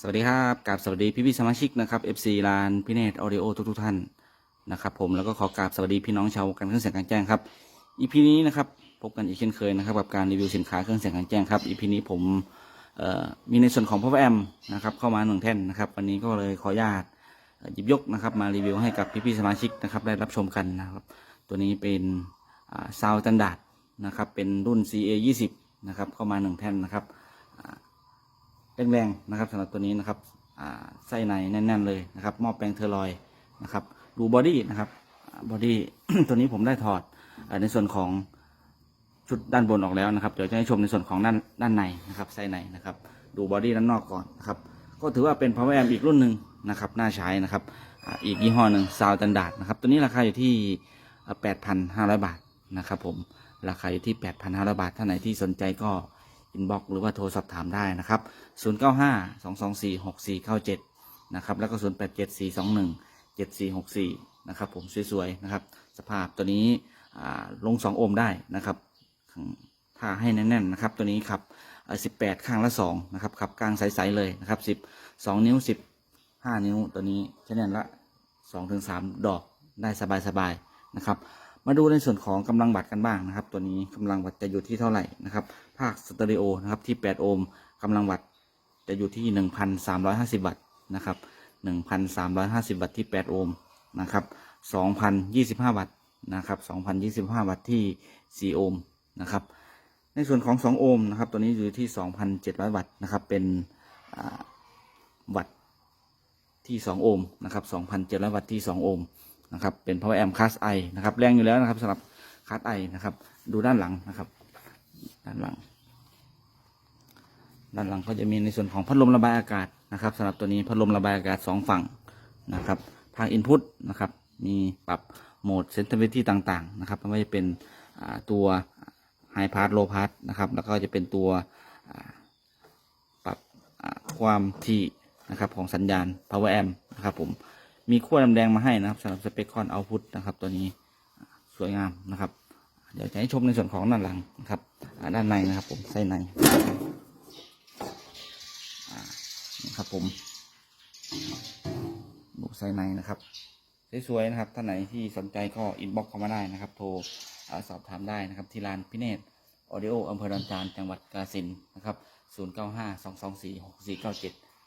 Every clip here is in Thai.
สวัสดีครับกับสวัสดีพี่พี่สมาชิกนะครับ FC ลานพี่เนตออดิโอทุกๆท่านนะครับ ผมแล้วก็ขอกราบสวัสดีพี่น้องชาวการเครื่องเสียงกลางแจ้งครับ EP นี้นะครับพบกันอีกเช่นเคยนะครับกับการรีวิวสินค้าเครื่องเสียงกลางแจ้งครับ EP นี้ผมมีในส่วนของ Power Amp นะครับเข้ามาหนึ่งแท่นนะครับ วันนี้ก็เลยขออนุญาตหยิบยกนะครับ มารีวิวให้กับพี่พี่สมาชิกนะครับได้รับชมกันนะครับ ตัวนี้เป็นซาวตันดาดนะครับเป็นรุ่น CA 20นะครับเข้ามาหนึ่งแท่นนะครับ แรงๆนะครับสำหรับตัวนี้นะครับไส้ในแน่น ๆเลยนะครับหม้อแปลงเทอร์ลอยนะครับ ดูบอดี้นะครับบอดี้ตัวนี้ผมได้ถอดอในส่วนของชุดด้านบนออกแล้วนะครับ เดี๋ยวจะให้ชมในส่วนของด้านด้านในนะครับไส้ในนะครับ ดูบอดี้ด้านนอกก่อนนะครับก็ถือว่าเป็น power amp อีกรุ่นหนึ่งนะครับน่าใช้นะครับอีกยี่ห้อหนึ่งซาวตันดาร์ดนะครับตัวนี้ราคาอยู่ที่แปดพันห้าร้อยบาทนะครับผมราคาอยู่ที่แปดพันห้าร้อยบาทท่านไหนที่สนใจก็ อินบ็อกหรือว่าโทรสอบถามได้นะครับ 095 224 6497 นะครับ แล้วก็ 087 421 7464 นะครับ ผมสวยๆนะครับ สภาพตัวนี้ลง 2 โอห์มได้นะครับถ้าให้แน่นๆนะครับ ตัวนี้ครับ 18 ข้างละ 2 นะครับขับกลางใสๆเลยนะครับ 10 2 นิ้ว10 5นิ้วตัวนี้ใช้แน่นละ 2-3 ดอกได้สบายๆนะครับ มาดูในส่วนของกำลังวัตต์กันบ้างนะครับ ตัวนี้กำลังวัตต์จะอยู่ที่เท่าไหร่นะครับ ภาคสเตอริโอนะครับที่ 8 โอห์มกำลังวัตต์จะอยู่ที่ 1,350วัตต์นะครับ1,350วัตต์ที่ 8 โอห์มนะครับ2,025วัตต์นะครับ2,025วัตต์ที่ 4 โอห์มนะครับ ในส่วนของ 2 โอห์มนะครับ ตัวนี้อยู่ที่ 2,700 วัตต์นะครับ เป็นวัตต์ที่ 2 โอห์มนะครับ2,700 วัตต์ที่ 2 โอห์ม นะครับ เป็น power amp class I นะครับ แรงอยู่แล้วนะครับสำหรับ class I นะครับ ดูด้านหลังนะครับ ด้านหลัง ด้านหลังก็จะมีในส่วนของพัดลมระบายอากาศนะครับสำหรับตัวนี้พัดลมระบายอากาศสองฝั่งนะครับ ทางอินพุตนะครับ มีปรับโหมดเซน i ิ i ตี้ต่างๆ นะครับไม่ว่าจะเป็นตัวไฮพาร์ l โลพาร์นะครับ แล้วก็จะเป็นตัวปรับความถี่นะครับของสัญญาณ power amp นะครับผม มีขั้วดำแดงมาให้นะครับสำหรับสเปคคอนเอาพุตนะครับ ตัวนี้สวยงามนะครับ เดี๋ยวจะให้ชมในส่วนของด้านหลังนะครับด้านในนะครับผมไส้ในนี่ครับผมดูไส้ในนะครับสวยๆนะครับท่านไหนที่สนใจก็อินบ็อกเข้ามาได้นะครับ โทรอสอบถามได้นะครับ ที่ร้านพิเนตออดิโออำเภอดอนจานจังหวัดกาฬสินนะครับ 0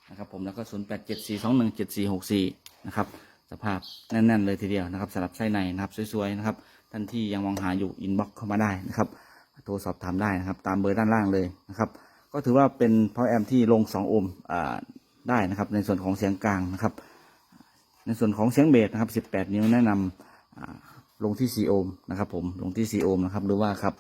นะครับผมแล้วก็ 0 8 7 4 2 1 7 4 6 4 นะครับ สภาพแน่น ๆ เลยทีเดียวนะครับสำหรับไส้ในนะครับสวยๆนะครับท่านที่ยังมองหาอยู่อินบ็อกเข้ามาได้นะครับโทรสอบถามได้นะครับ ตามเบอร์ด้านล่างเลยนะครับ ก็ถือว่าเป็น power amp ที่ลง 2 โอห์มได้นะครับ ในส่วนของเสียงกลางนะครับ ในส่วนของเสียงเบสนะครับ 18 นิ้วแนะนำอ่าลงที่ 4 โอห์มนะครับ ผมลงที่ 4 โอห์มนะครับหรือว่าครับ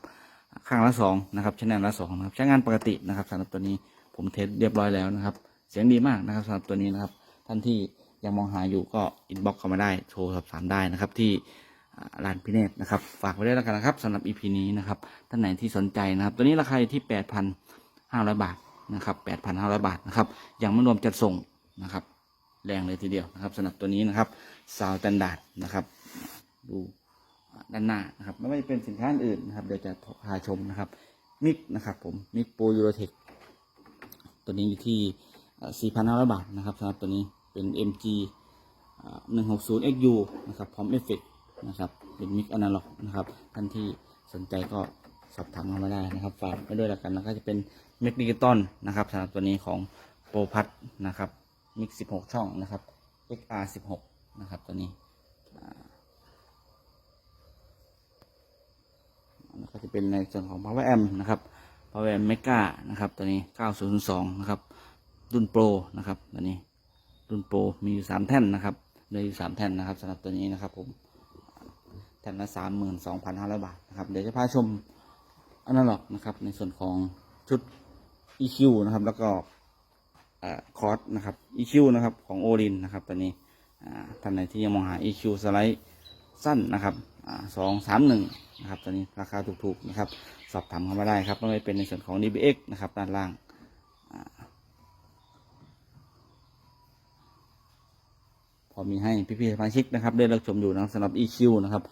ข้างละ2นะครับชแนลละ2นะครับใช้งานปกตินะครับสำหรับตัวนี้ผมเทสเรียบร้อยแล้วนะครับ เสียงดีมากนะครับสำหรับตัวนี้นะครับ ท่านที่ยังมองหาอยู่ก็อินบ็อกเข้ามาได้โทรสอบถามได้นะครับที่อ่าร้านพิเนตนะครับ ฝากไว้ด้วยแล้วกันนะครับสำหรับ EP นี้นะครับ ท่านไหนที่สนใจนะครับ ตัวนี้ราคาอยู่ที่8,500บาทนะครับ8,500บาทนะครับ ยังไม่รวมจัดส่งนะครับ แรงเลยทีเดียวนะครับสำหรับตัวนี้นะครับซาวตันดาดนะครับ ดูด้านหน้านะครับ ไม่ว่าจะเป็นสินค้าอื่นนะครับ เดี๋ยวจะพาชมนะครับมิกนะครับ ผมมิกโปรยูโรเทคตัวนี้อยู่ที่ 4,500 บาทนะครับสำหรับตัวนี้เป็น MG อ่า160 XU นะครับพร้อมเอฟเฟกนะครับเป็นมิกอนาล็อกนะครับท่านที่สนใจก็สอบถามเข้ามาได้นะครับฝากไว้ด้วยแล้วกันแล้วก็จะเป็นเมกดิจิตอลนะครับสำหรับตัวนี้ของโปรพัทนะครับมิก 16 ช่องนะครับ XR 16นะครับตัวนี้อ่าแล้วก็จะเป็นในส่วนของ Power Amp นะครับ Power Amp Mega นะครับตัวนี้ 9002 นะครับ รุ่นโปรนะครับตัวนี้รุ่นโปรมีอยู่3แท่นนะครับเหลยอยู่3แท่นนะครับสำหรับตัวนี้นะครับผมแท่นละ32,500บาทนะครับเดี๋ยวจะพาชมอนาล็อกนะครับ ในส่วนของชุด EQ นะครับ แล้วก็คอร์สนะครับ EQ นะครับของโอรินนะครับตัวนี้ท่านไหนที่ยังมองหา EQ สไลด์สั้นนะครับสองสามหนึ่งนะครับตัวนี้ราคาถูกๆนะครับ สอบถามเข้ามาได้ครับไม่ว่าเป็นในส่วนของ DBX นะครับด้านล่างอ่าพ อมีให้พี่ๆสมาชิกนะครับ ได้รับชมอยู่นะสำหรับ EQ นะครับ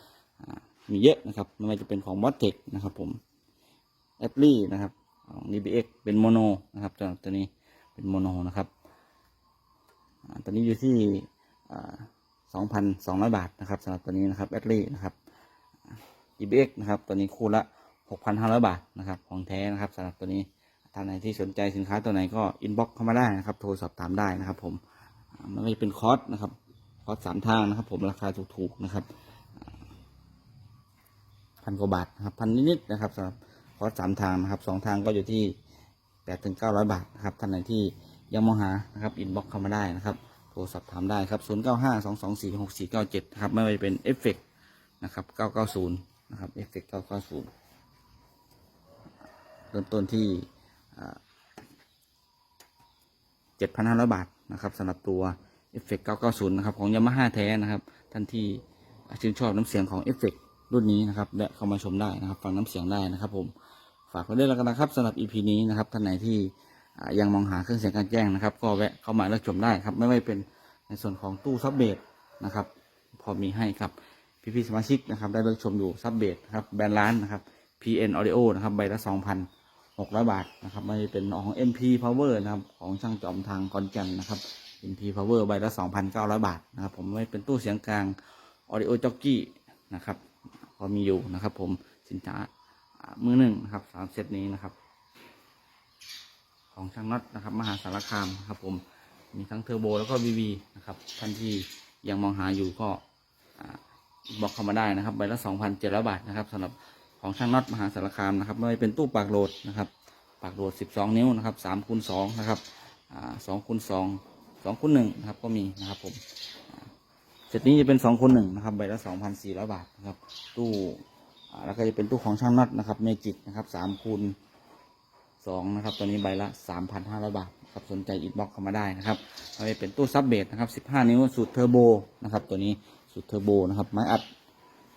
มีเยอะนะครับไม่ว่าจะเป็นของ b o t e c นะครับผม a p p l y นะครับของ DBX เป็นโมโนนะครับตัวตัวนี้เป็นโมโนนะครับตัวนี้อยู่ที่สองพันสองร้อยบาทนะครับสำหรับตัวนี้นะครับแบตเตอรี่นะครับ EBX นะครับตัวนี้คู่ละ6,500บาทนะครับของแท้นะครับสำหรับตัวนี้ท่านไหนที่สนใจสินค้าตัวไหนก็อินบ็อกเข้ามาได้นะครับ โทรสอบถามได้นะครับผมมันก็จะเป็นคอร์สนะครับ คอร์สสามทางนะครับ ผมราคาถูกๆนะครับพันกว่าบาทนะครับพันนิดๆนะครับสำหรับคอร์สสามทางนะครับสองทางก็อยู่ที่แปดถึงเก้าร้อยบาทนะครับท่านไหนที่ยังมองหานะครับอินบ็อกเข้ามาได้นะครับโทรสอบถามได้ครับศูนย์เก้าห้าสองสองสี่หกสี่เก้าเจ็ดครับไม่ว่าจะเป็นเอฟเฟกนะครับเก้าเก้าศูนย์นะครับเอฟเฟกเก้าเก้าศูนย์เริ่มต้นที่เจ็ดพันห้าร้อยบาทนะครับสำหรับตัว เอฟเฟก990 นะครับ ของยามาฮ่าแท้นะครับ ท่านที่ชื่นชอบน้ำเสียงของเอฟเฟกรุ่นนี้นะครับและเข้ามาชมได้นะครับ ฟังน้ำเสียงได้นะครับ ผมฝากไว้ด้วยแล้วกันนะครับสำหรับ EP นี้นะครับท่านไหนที่ยังมองหาเครื่องเสียงการแจ้งนะครับ ก็แวะเข้ามาเลือกชมได้ครับ ไม่ว่าเป็นในส่วนของตู้ซับเบสนะครับ พอมีให้ครับพี่ๆสมาชิกนะครับ ได้เลือกชมอยู่ซับเบสครับแบรนด์ร้านนะครับ PN Audio นะครับใบละ2,600 บาทนะครับไม่เป็นของ MP Power นะครับของช่างจอมทางคอนแกนนะครับ MP Power ใบละ2,900 บาทนะครับ ผมไม่เป็นตู้เสียงกลาง Audio Jockey นะครับพอมีอยู่นะครับ ผมสินค้ามือหนึ่งนะครับสามเซตนี้นะครับ ของช่างน็อตนะครับ มหาสารคามครับผมมีทั้งเทอร์โบแล้วก็ VV นะครับท่านที่ยังมองหาอยู่ก็บอกเข้ามาได้นะครับใบละ2,700บาทนะครับสำหรับของช่างน็อตมหาสารคามนะครับไม่เป็นตู้ปากโหลดนะครับ ปากโหลด12นิ้วนะครับ3คูณ2นะครับอ่า2คูณ 2 2คูณ1นะครับก็มีนะครับผมเซตนี้จะเป็น2คูณ1นะครับใบละ2,400บาทนะครับตู้แล้วก็จะเป็นตู้ของช่างน็อตนะครับเมจิกนะครับ3คูณสองนะครับตัวนี้ใบละสามพันห้าร้อยบาทครับสนใจอินบ็อกเข้ามาได้นะครับเอาไปเป็นตู้ซับเบสนะครับสิบห้านิ้วสูตรเทอร์โบนะครับตัวนี้สูตรเทอร์โบนะครับไม้อัด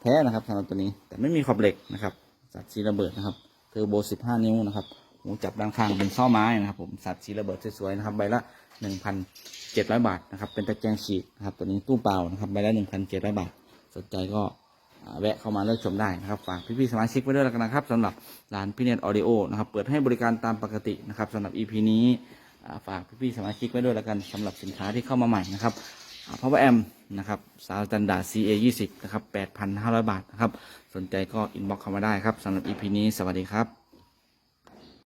แท้นะครับสำหรับตัวนี้แต่ไม่มีขอบเหล็กนะครับสัตว์สีระเบิดนะครับเทอร์โบสิบห้านิ้วนะครับ หูจับด้านข้างเป็นซ้อไม้นะครับ ผมสัตว์สีระเบิดสวยๆนะครับ ใบละหนึ่งพันเจ็ดร้อยบาทนะครับ เป็นตะแกรงฉีดนะครับ ตัวนี้ตู้เปล่านะครับใบละหนึ่งพันเจ็ดร้อยบาท สนใจก็แวะเข้ามาเลือกชมได้นะครับ ฝากพี่ๆสมาชิกไว้ด้วยแล้วกันนะครับสำหรับร้านพี่เน็ตออดิโอนะครับ เปิดให้บริการตามปกตินะครับสำหรับ EP นี้ฝากพี่ๆสมาชิกไว้ด้วยแล้วกันสำหรับสินค้าที่เข้ามาใหม่นะครับพราะว่าแอมนะครับสาวตันดา CA 20นะครับ8,500 บาทนะครับ สนใจก็อินบ็อกเข้ามาได้ครับสำหรับ EP นี้สวัสดีครับ